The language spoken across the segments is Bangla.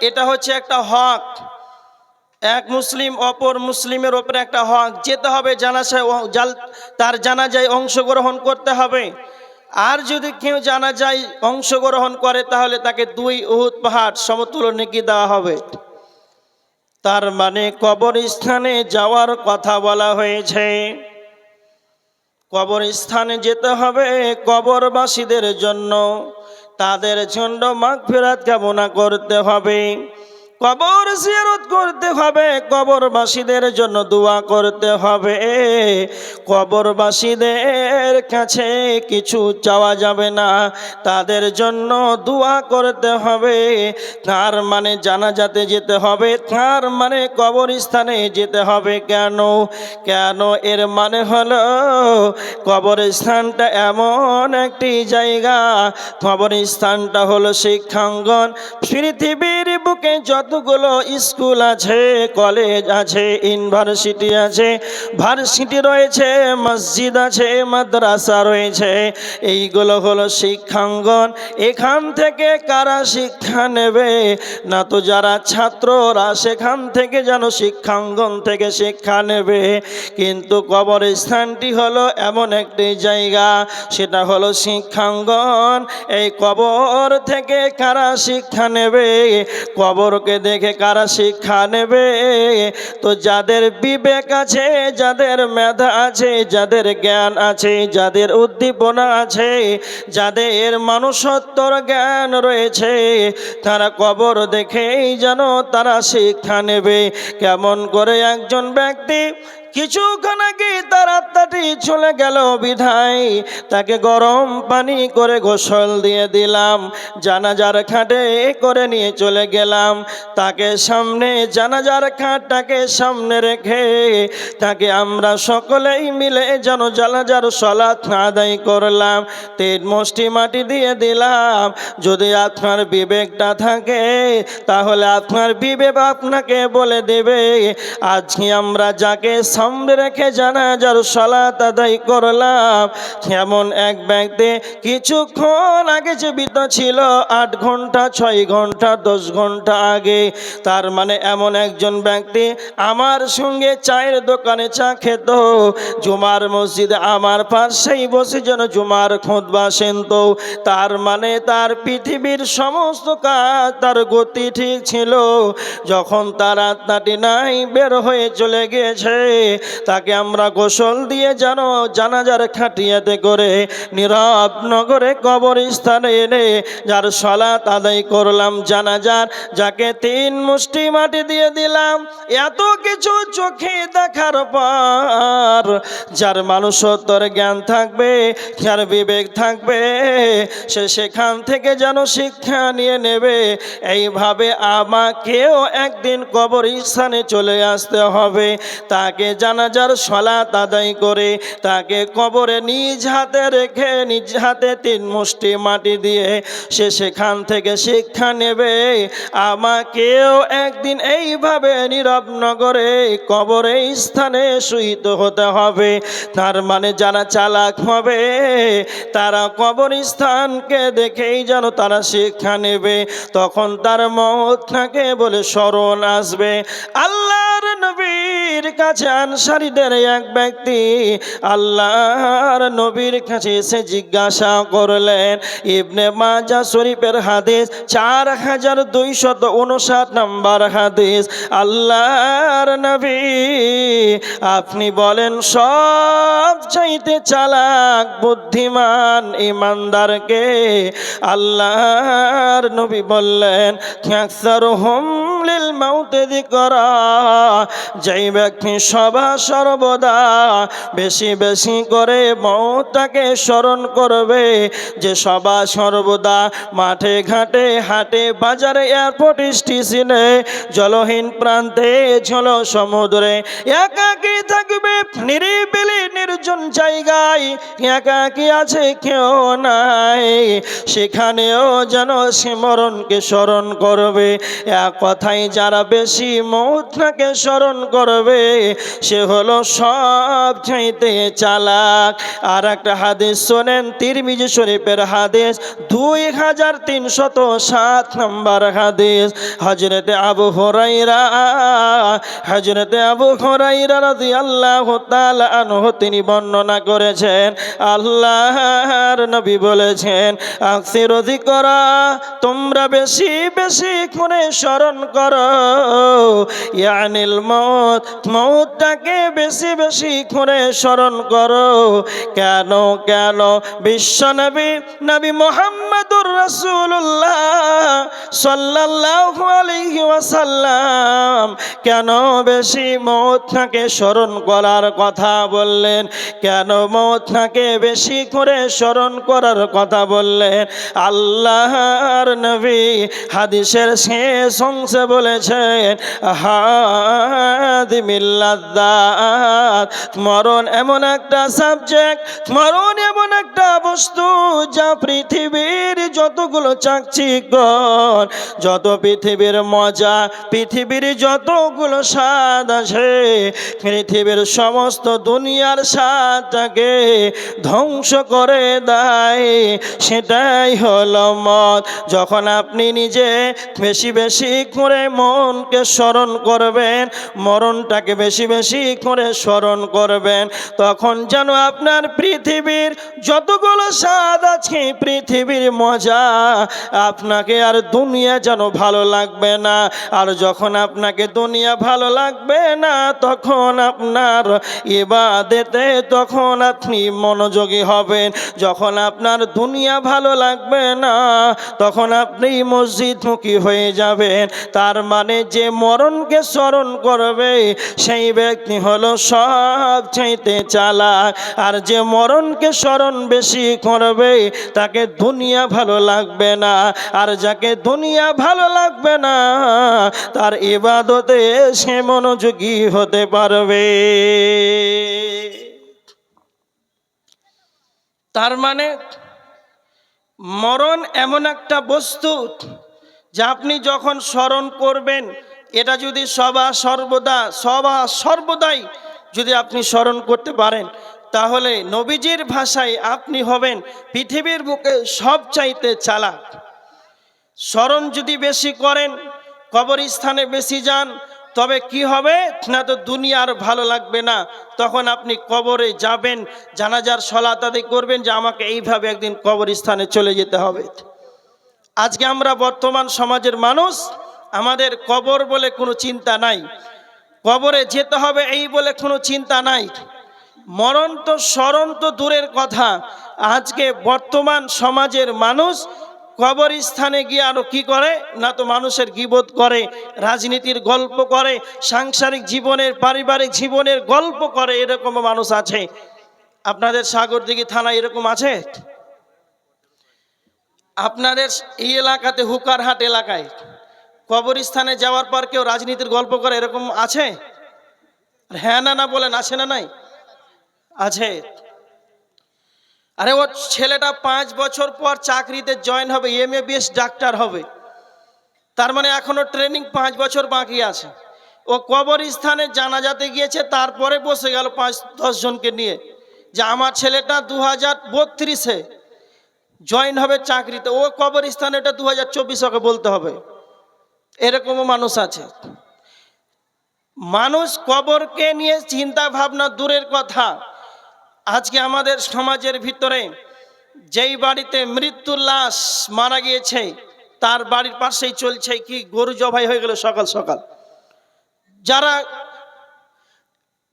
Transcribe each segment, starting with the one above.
এটা হচ্ছে একটা হক। এক মুসলিম অপর মুসলিমের ওপরে একটা হক। যেতে হবে জানাশায় জাল- তার জানাজায় অংশগ্রহণ করতে হবে। আর যদি কেউ জানা যায় অংশগ্রহণ করে, তাহলে তাকে দুই উহুদ পাহাড় সমতুল্য নেকি দেওয়া হবে। তার মানে কবরস্থানে যাওয়ার কথা বলা হয়েছে। কবরস্থানে যেতে হবে কবরবাসীদের জন্য। তাদের জন্য মাগ ফেরাত কামনা করতে হবে। কবর জিয়ারত করতে হবে, কবরবাসীদের জন্য দোয়া করতে হবে। কবরবাসীদের কাছে কিছু চাওয়া যাবে না, তাদের জন্য দোয়া করতে হবে। তার মানে জানাজাতে যেতে হবে, তার মানে কবরস্থানে যেতে হবে। কেন? কেন? এর মানে হলো, কবরস্থানটা এমন একটি জায়গা, কবরস্থানটা হলো শিক্ষাঙ্গন। পৃথিবীর বুকে যতগুলো স্কুল আছে, কলেজ আছে, ইউনিভার্সিটি আছে, ভার্সিটি রয়েছে, মসজিদ আছে, মাদ্রাসা রয়েছে, এইগুলো হলো শিক্ষাঙ্গন। এখান থেকে কারা শিক্ষা নেবে? না তো যারা ছাত্ররা সেখান থেকে যেন শিক্ষাঙ্গন থেকে শিক্ষা নেবে। কিন্তু কবরস্থানটি হলো এমন একটি জায়গা, সেটা হলো শিক্ষাঙ্গন। এই কবর থেকে কারা শিক্ষা নেবে? কবরকে দেখে কারা শিক্ষা নেবে? তো যাদের বিবেক আছে, যাদের মেধা আছে, যাদের জ্ঞান আছে, যাদের উদ্দীপনা আছে, যাদের মানুষত্বর জ্ঞান রয়েছে, তারা কবর দেখেই যেন তারা শিক্ষা নেবে। কেমন করে একজন ব্যক্তি কিছুক্ষণ আগে তার আত্মাটি চলে গেল বিধায়। তাকে গরম পানি করে গোসল দিয়ে দিলাম। জানাজার খাটে করে নিয়ে চলে গেলাম। তাকে সামনে, জানাজার খাটটাকে সামনে রেখে তাকে আমরা সকলেই মিলে যেন জানাজার সলাৎ আদায় করলাম। তিন মুষ্টি মাটি দিয়ে দিলাম। যদি আপনার বিবেকটা থাকে, তাহলে আপনার বিবেক আপনাকে বলে দেবে। আজকে আমরা যাকে সামনে রেখে জানাজার সলাত আদায় করলাম। এমন এক ব্যক্তি কিছুক্ষণ আগে জীবিত ছিল, আট ঘণ্টা, ছয় ঘণ্টা, দশ ঘণ্টা আগে। তার মানে এমন একজন ব্যক্তি আমার সঙ্গে চায়ের দোকানে চা খেত। জুমার মসজিদে আমার পাশেই বসে যেন জুমার খোঁদবা সেনত তার মানে তার পৃথিবীর সমস্ত কাজ তার গতি ঠিক ছিল। যখন তার আত্মাটি নাই, বের হয়ে চলে গিয়েছে তাকে আমরা গোসল দিয়ে যেন জানাজার খাটিয়াতে করে নীরব নগরে কবরস্থানে এনে যার সলাত আদায় করলাম জানাজার, যাকে তিন মুষ্টি মাটি দিয়ে দিলাম, এত কিছু চোখে দেখার পর যার মানুষত্বর জ্ঞান থাকবে, যার বিবেক থাকবে, সে সেখান থেকে যেন শিক্ষা নিয়ে নেবে। এইভাবে আমাকেও একদিন কবরস্থানে চলে আসতে হবে। তাকে জানাজার সলাত আদায় করে তাকে কবরে নিজ হাতে রেখে, নিজ হাতে তিন মুষ্টি মাটি দিয়ে সে সেখান থেকে শিক্ষা নেবে। আমাকেও একদিন এইভাবে নীরব নগরে কবরে স্থানে শুইত হতে হবে। তার মানে যারা চালাক হবে, তারা কবরস্থানকে দেখেই যেন তারা শিক্ষা নেবে। তখন তার মত থাকে বলে স্মরণ আসবে। আল্লাহর নবীর কাছে আনসারীদের এক ব্যক্তি আল্লাহর নবীর কাছে এসে জিজ্ঞাসা করলেন, ইবনে মাজা শরীফের হাদিস চার হাজার দুইশত উনষাট নম্বর হাদিস। আল্লাহর নবী, আপনি বলেন সব চাইতে চালাক, বুদ্ধিমান ইমানদারকে? আল্লাহর নবী বললেন আকসার হোম লিল মাউতে করা যেই ব্যক্তি সভা সর্বদা বেশি বেশি করে মৌতাকে স্মরণ করবে, যে সভা সর্বদা মাঠে ঘাটে হাটে বাজারে এয়ারপোর্ট স্টেশনে জলহীন প্রান্তে জল সমুদ্রে একাকি থাকবে নিরিবিলি নির্জন জায়গায়, একাকি আছে কেউ নাই, সেখানেও যেন সিমরণকে স্মরণ করবে। এক কথাই যারা বেশি মৌতনাকে স্মরণ করবে, সে হলো সব চাইতে চালাক। আর একটা হাদিস শোনেন, তিরমিজি শরীফের হাদিস, দুই হাজার তিনশত সাত নম্বর হাদিস। হজরতে আবু হরাইরা হজরতে আবু হরাইরা রাজি আল্লাহ আনহু, তিনি বর্ণনা করেছেন, আল্লাহর নবী বলেছেন, আকসির করা তোমরা বেশি বেশি করে স্মরণ করো ইয়ানিল মত মৌতটাকে বেশি বেশি করে স্মরণ করো। কেন কেন? বিশ্ব নবী নবী মোহাম্মদুর রসুল্লাহ সাল্লাল্লাহু আলাইহি ওয়াসাল্লাম কেন বেশি মৌতটাকে স্মরণ করার কথা বললেন। কেন মৌতটাকে বেশি করে স্মরণ করার কথা বললেন। আল্লাহর নবী হাদিসের শেষ অংশে বলেছেন মরণ এমন একটা সাবজেক্ট মরণ এমন একটা বস্তু যা পৃথিবীর যতগুলো চাকচিকন, যত পৃথিবীর মজা, পৃথিবীর যতগুলো স্বাদ আছে পৃথিবীর সমস্ত দুনিয়ার স্বাদটাকে ধ্বংস করে দেয়। সেটাই হলো মত যখন আপনি নিজে বেশি বেশি করে মনকে স্মরণ করবেন, মরণটাকে বেশি বেশি করে স্মরণ করবেন, তখন যেন আপনার পৃথিবীর যতগুলো স্বাদ আছে, পৃথিবীর মজা আপনাকে আর দুনিয়া যেন ভালো লাগবে না। আর যখন আপনাকে দুনিয়া ভালো লাগবে না, তখন আপনার এবাদেতে তখন আপনি মনোযোগী হবেন। যখন আপনার দুনিয়া ভালো লাগবে না, তখন আপনি মসজিদ মসজিদমুখী হয়ে যাবেন। তার মানে যে মরণকে স্মরণ করবে, সেই ব্যক্তি হলো সব চাইতে চালাক। আর যে মরণকে স্মরণ বেশি করবে, তাকে দুনিয়া ভালো লাগবে না। আর যাকে দুনিয়া ভালো লাগবে না, তার ইবাদতে সে মনোযোগী হতে পারবে। তার মানে মরণ এমন একটা বস্তু যা আপনি যখন স্মরণ করবেন, এটা যদি সবা সর্বদা, সবা সর্বদাই যদি আপনি স্মরণ করতে পারেন তাহলে নবীজির ভাষায় আপনি হবেন পৃথিবীর বুকে সব চাইতে চালাক। স্মরণ যদি বেশি করেন, কবরস্থানে বেশি যান, তবে কি হবে? না তো দুনিয়ার ভালো লাগবে না। তখন আপনি কবরে যাবেন, জানাজার সলাত আদায় করবেন যে আমাকে এইভাবে একদিন কবরস্থানে চলে যেতে হবে। আজকে আমরা বর্তমান সমাজের মানুষ, আমাদের কবর বলে কোনো চিন্তা নাই। কবরে যেতে হবে এই বলে কোনো চিন্তা নাই। মরণ তো স্মরণ তো দূরের কথা। আজকে বর্তমান সমাজের মানুষ কবরস্থানে গিয়ে আরও কি করে? না তো মানুষের গিবোধ করে, রাজনীতির গল্প করে, সাংসারিক জীবনের, পারিবারিক জীবনের গল্প করে, এরকম মানুষ আছে। আপনাদের সাগরদিঘি থানা এরকম আছে? আপনাদের এই এলাকাতে হুকারহাট এলাকায় কবরস্থানে যাওয়ার পর কেউ রাজনীতির গল্প করে এরকম আছে? হ্যাঁ না না বলেন আছে না নাই? আছে? আরে ও ছেলেটা পাঁচ বছর পর চাকরিতে জয়েন হবে এম এ বিএস ডাক্তার হবে। তার মানে এখনও ট্রেনিং পাঁচ বছর বাকি আছে। ও কবরস্থানে জানাজাতে গিয়েছে, তারপরে বসে গেল পাঁচ, দশ জনকে নিয়ে। যে আমার ছেলেটা দু হাজার বত্রিশে জয়েন হবে চাকরিতে, ও কবরস্থানে এটা দু হাজার চব্বিশ ওকে বলতে হবে। এরকমও মানুষ আছে। মানুষ কবরকে নিয়ে চিন্তা ভাবনা দূরের কথা। আজকে আমাদের সমাজের ভিতরে যেই বাড়িতে মৃত্যুর লাশ মারা গিয়েছে, তার বাড়ির পাশেই চলছে কি গরু জবাই হয়ে গেল সকাল সকাল। যারা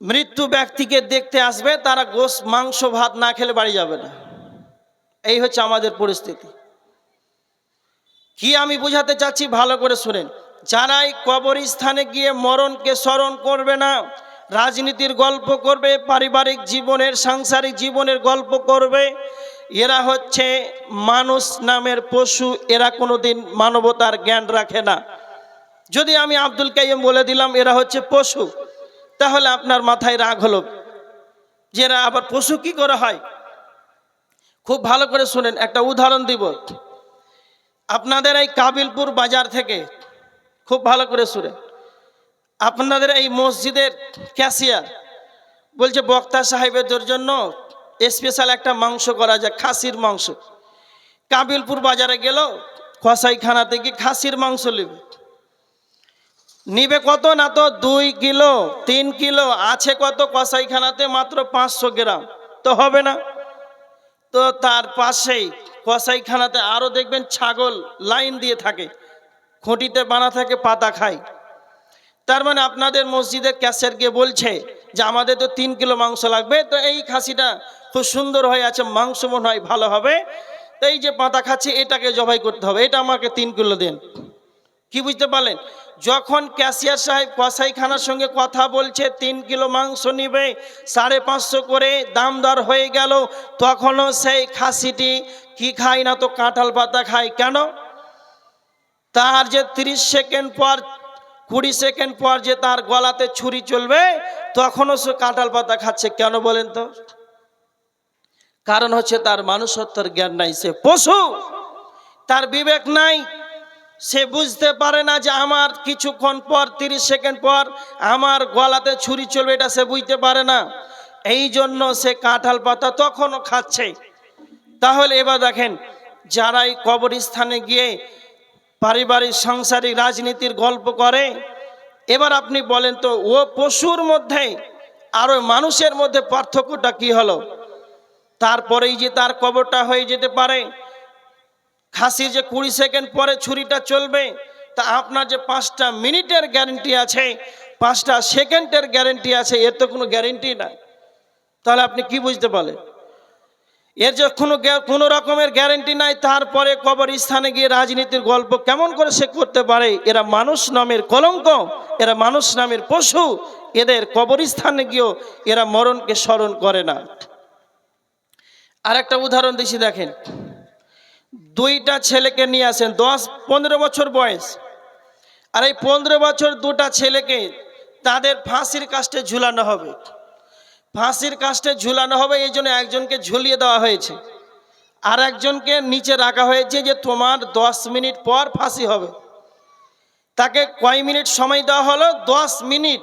মৃত্যু ব্যক্তিকে দেখতে আসবে, তারা গোস, মাংস, ভাত না খেলে বাড়ি যাবে না। এই হচ্ছে আমাদের পরিস্থিতি। কি আমি বুঝাতে চাচ্ছি? ভালো করে শুনেন। যারাই কবরস্থানে গিয়ে মরণকে স্মরণ করবে না রাজনীতির গল্প করবে, পারিবারিক জীবনের, সাংসারিক জীবনের গল্প করবে। এরা হচ্ছে মানুষ নামের পশু, এরা কোনোদিন মানবতার জ্ঞান রাখে না। যদি আমি আব্দুল কাইম বলে দিলাম, এরা হচ্ছে পশু, তাহলে আপনার মাথায় রাগ হলো। যে এরা আবার পশু কি করে হয়? খুব ভালো করে শুনেন, একটা উদাহরণ দিব। আপনাদের এই কাবিলপুর বাজার থেকে, খুব ভালো করে শুনেন আপনাদের এই মসজিদের ক্যাশিয়ার। বলছে, বক্তা সাহেবদের জন্য স্পেশাল একটা মাংস করা যায়, খাসির মাংস। কাবিলপুর বাজারে গেল কসাইখানা থেকে খাসির মাংস নেবে। নিবে কত না তো দুই কিলো, তিন কিলো, আছে কত কসাইখানাতে মাত্র পাঁচশো গ্রাম। তো হবে না। তো তার পাশেই কসাইখানাতে আরও দেখবেন ছাগল লাইন দিয়ে থাকে। খুঁটিতে বানা থাকে, পাতা খায়। তার মানে আপনাদের মসজিদের ক্যাশের গিয়ে বলছে যে আমাদের তো তিন কিলো মাংস লাগবে, তো এই খাসিটা খুব সুন্দর হয়ে আছে, মাংস মনে হয় ভালো হবে। তো এই যে পাতা খাচ্ছে, এটাকে জবাই করতে হবে, এটা আমাকে তিন কিলো দেন। কি বুঝতে পারলেন? যখন ক্যাশিয়ার সাহেব কসাইখানার সঙ্গে কথা বলছে, তিন কিলো মাংস নিবে, সাড়ে পাঁচশো করে দাম দর হয়ে গেল, তখনও সেই খাসিটি কি খায় না তো কাঁঠাল পাতা খায় কেন? তার যে তিরিশ সেকেন্ড পর কুড়ি সেকেন্ড পর যে তার গলাতে ছুরি চলবে, তখনও সে কাঁঠাল পাতা খাচ্ছে। কেন বলেন তো? কারণ হচ্ছে তার মানুষত্বর জ্ঞান নাই, সে পশু। তার বিবেক নাই। সে বুঝতে পারে না যে আমার কিছুক্ষণ পর, তিরিশ সেকেন্ড পর আমার গলাতে ছুরি চলবে, এটা সে বুঝতে পারে না। এই জন্য সে কাঁঠাল পাতা তখনও খাচ্ছে। তাহলে এবার দেখেন যারাই কবরস্থানে গিয়ে পারিবারিক, সাংসারিক, রাজনীতির গল্প করে। এবার আপনি বলেন তো, ও পশুর মধ্যে, আর ওই মানুষের মধ্যে পার্থক্যটা কি হলো? তারপরেই যে তার কবরটা হয়ে যেতে পারে, খাসির যে কুড়ি সেকেন্ড পরে ছুরিটা চলবে, তা আপনার যে পাঁচটা মিনিটের গ্যারেন্টি আছে, পাঁচটা সেকেন্ডের গ্যারেন্টি আছে, এর তো কোনো গ্যারেন্টি নাই। তাহলে আপনি কি বুঝতে পারলেন? এর যে কোনো কোনো রকমের গ্যারেন্টি নাই, তারপরে কবরস্থানে গিয়ে রাজনীতির গল্প কেমন করে সে করতে পারে? এরা মানুষ নামের কলঙ্ক, এরা মানুষ নামের পশু, এদের কবরস্থানে গিয়েও এরা মরণকে স্মরণ করে না। আর একটা উদাহরণ দিছি দেখেন। দুইটা ছেলেকে নিয়ে আসেন, দশ, পনেরো বছর বয়স। আর এই পনেরো বছর দুটা ছেলেকে তাদের ফাঁসির কাস্টে ঝুলানো হবে। ফাঁসির কাস্টে ঝুলানো হবে, এই জন্য একজনকে ঝুলিয়ে দেওয়া হয়েছে। আর একজনকে নিচে রাখা হয়েছে যে তোমার দশ মিনিট পর ফাঁসি হবে। তাকে কয় মিনিট সময় দেওয়া হলো? দশ মিনিট।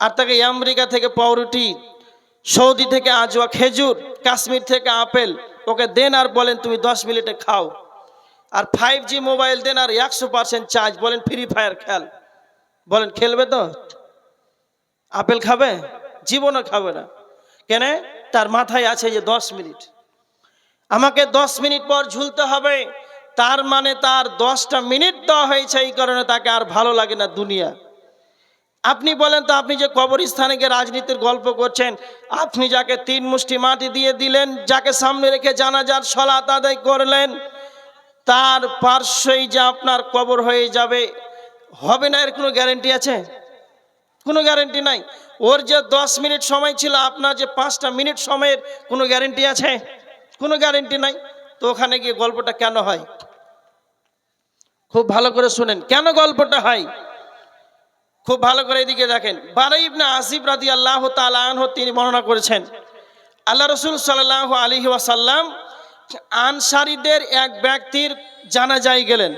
আর তাকে আমেরিকা থেকে পাউরুটি, সৌদি থেকে আজওয়া খেজুর, কাশ্মীর থেকে আপেল, ওকে দেন আর বলেন, তুমি দশ মিনিটে খাও। আর ফাইভ জি মোবাইল দেন আর একশো পার্সেন্ট চার্জ বলেন ফ্রি ফায়ার খেল। বলেন, খেলবে তো? আপেল খাবে? জীবনও খাবে না। কেন? তার মাথায় আছে যে দশ মিনিট। আমাকে দশ মিনিট পর ঝুলতে হবে। তার মানে তার দশটা মিনিট দেওয়া হয়েছে এই কারণে তাকে আর ভালো লাগে না দুনিয়া। আপনি বলেন তো আপনি যে কবরস্থানে গিয়ে রাজনীতির গল্প করছেন, আপনি যাকে তিন মুষ্টি মাটি দিয়ে দিলেন, যাকে সামনে রেখে জানাজার সলাত আদায় করলেন, তার পার্শ্বই যে আপনার কবর হয়ে যাবে, হবে না এর কোনো গ্যারেন্টি আছে? কোনো গ্যারেন্টি নাই। ওর যে দশ মিনিট সময় ছিল, আপনার যে পাঁচটা মিনিট সময়ের কোনো গ্যারেন্টি আছে? কোনো গ্যারেন্টি নাই? তো ওখানে গিয়ে গল্পটা কেন হয়? খুব ভালো করে শুনেন, কেন গল্পটা হয়? খুব ভালো করে এদিকে দেখেন। বারাই ইবনে আসিফ রাদি আল্লাহ তালাহ তিনি বর্ণনা করেছেন, আল্লাহ রসুল সাল্লাহ আলী ওয়াসাল্লাম আনসারিদের এক ব্যক্তির জানাজাই গেলেন।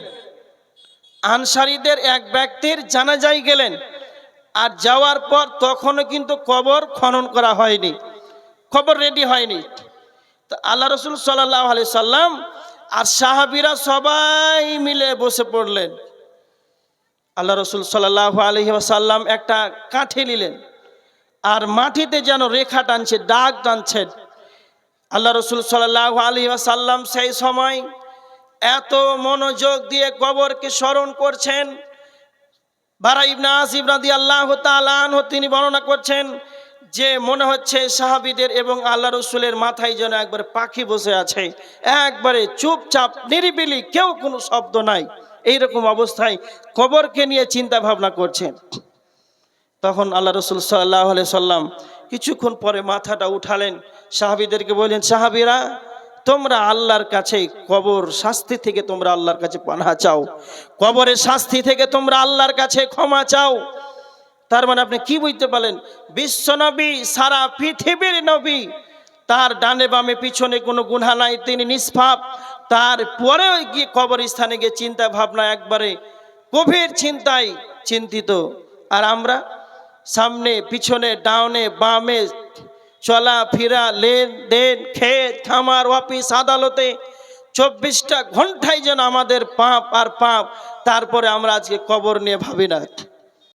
আনসারিদের এক ব্যক্তির জানাজাই গেলেন। আর যাওয়ার পর তখনও কিন্তু কবর খনন করা হয়নি খবর রেডি হয়নি। তো আল্লাহ রসুল সাল্লাহ আলি সাল্লাম আর সাহাবিরা সবাই মিলে বসে পড়লেন। আল্লাহ রসুল সাল্লাহ আলহি সাল্লাম একটা কাঠি নিলেন আর মাটিতে যেন রেখা টানছে, দাগ টানছেন আল্লাহ রসুল সাল্লাহ আলহি সাল্লাম সেই সময় এত মনোযোগ দিয়ে কবরকে স্মরণ করছেন। বারা ইবনা আসিব রাদি আল্লাহ তালান তিনি বর্ণনা করছেন যে মনে হচ্ছে সাহাবিদের এবং আল্লাহ রসুলের মাথায় যেন একবার পাখি বসে আছে, একবারে চুপচাপ, নিরিবিলি, কেউ কোনো শব্দ নাই, এইরকম অবস্থায় কবরকে নিয়ে চিন্তা ভাবনা করছেন। তখন আল্লাহ রসুল সাল্লাহ সাল্লাম কিছুক্ষণ পরে মাথাটা উঠালেন, সাহাবিদেরকে বললেন, সাহাবিরা তোমরা আল্লাহর কাছে কবর শাস্তি থেকে তোমরা আল্লাহর কাছে পানা চাও। কবরের শাস্তি থেকে তোমরা আল্লাহর কাছে ক্ষমা চাও। তার মানে আপনি কি বুঝতে পারলেন? বিশ্ব নবী, সারা পৃথিবীর নবী, তার ডানে বামে পিছনে কোনো গুণা নাই, তিনি নিষ্পাপ। তারপরেও গিয়ে কবরস্থানে গিয়ে চিন্তা ভাবনা একবারে গভীর চিন্তায় চিন্তিত। আর আমরা সামনে, পিছনে ডাউনে বামে চলা ফিরা লেনদেন থামার খামার, অফিস, আদালতে চব্বিশটা ঘন্টায় যেন আমাদের পাপ আর পাপ, তারপরে আমরা আজকে কবর নিয়ে ভাবি না।